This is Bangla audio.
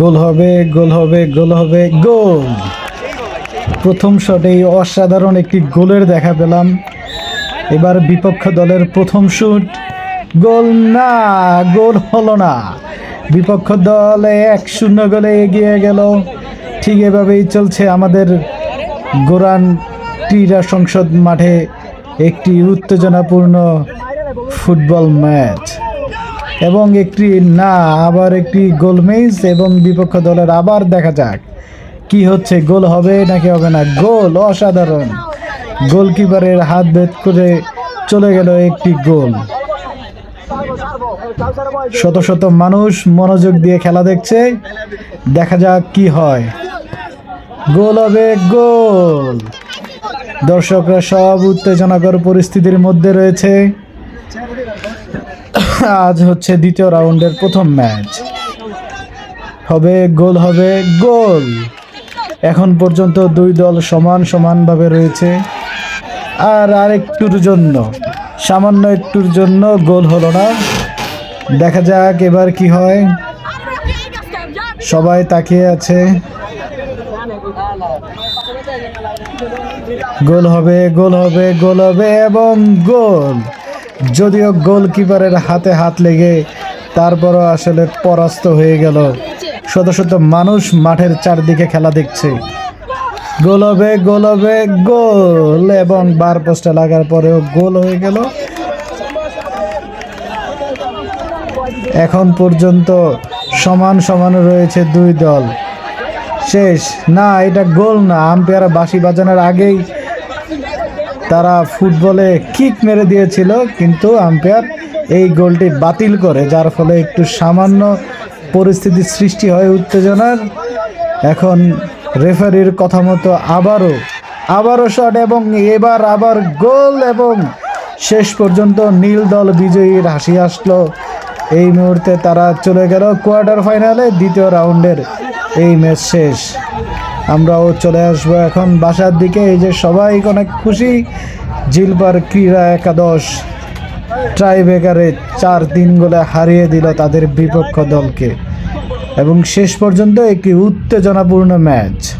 গোল হবে গোল হবে গোল হবে, গোল। প্রথম শটেই অসাধারণ একটি গোলের দেখা পেলাম। এবার বিপক্ষ দলের প্রথম শুট। গোল না, গোল হলো না। বিপক্ষ দল এক শূন্য গোলে এগিয়ে গেল। ঠিক এভাবেই চলছে আমাদের গোরান ক্রীড়া সংসদ মাঠে একটি উত্তেজনাপূর্ণ ফুটবল ম্যাচ। এবং একটি না, আবার একটি গোল মিস এবং বিপক্ষ দলের আবার দেখা যাক কি হচ্ছে, গোল হবে নাকি হবে না। গোল, অসাধারণ। গোলকিপারের হাত ভেদ করে চলে গেল একটি গোল। শত শত মানুষ মনোযোগ দিয়ে খেলা দেখছে। দেখা যাক কি হয়। গোল হবে, গোল। দর্শকরা সব উত্তেজনাকর পরিস্থিতির মধ্যে রয়েছে। আজ হচ্ছে দ্বিতীয় রাউন্ডের প্রথম ম্যাচ। হবে গোল হবে গোল। এখন পর্যন্ত দুই দল সমান সমানভাবে রয়েছে। আর আরেকটুর জন্য, সামান্য একটুর জন্য গোল হলো না। দেখা যাক এবার কি হয়। সবাই তাকিয়ে আছে। গোল হবে গোল হবে গোল হবে এবং গোল। যদিও গোলকিপারের হাতে হাত লেগে তারপরও আসলে পরাস্ত হয়ে গেল। শত শত মানুষ মাঠের চারদিকে খেলা দেখছে। গোল হবে গোল হবে, গোল! এবং বার পোস্টে লাগার পরেও গোল হয়ে গেল। এখন পর্যন্ত সমান সমান রয়েছে দুই দল। শেষ। না, এটা গোল না। আম্পায়ার বাঁশি বাজানোর আগেই তারা ফুটবলে কিক মেরে দিয়েছিল, কিন্তু আম্পায়ার এই গোলটি বাতিল করে, যার ফলে একটু সামান্য পরিস্থিতি সৃষ্টি হয় উত্তেজনার। এখন রেফারির কথা মতো আবারও আবারও শট এবং এবার আবার গোল এবং শেষ পর্যন্ত নীল দল বিজয়ীর হাসি আসলো। এই মুহূর্তে তারা চলে গেল কোয়ার্টার ফাইনালে দ্বিতীয় রাউন্ডের এই ম্যাচ শেষ। আমরাও চলে আসব এখন বাসার দিকে। এই যে সবাই অনেক খুশি। জিলবার ক্রীড়া একাদশ ট্রাইবেকারে চার তিন গোলে হারিয়ে দিল তাদের বিপক্ষ দলকে। এবং শেষ পর্যন্ত একটি উত্তেজনাপূর্ণ ম্যাচ।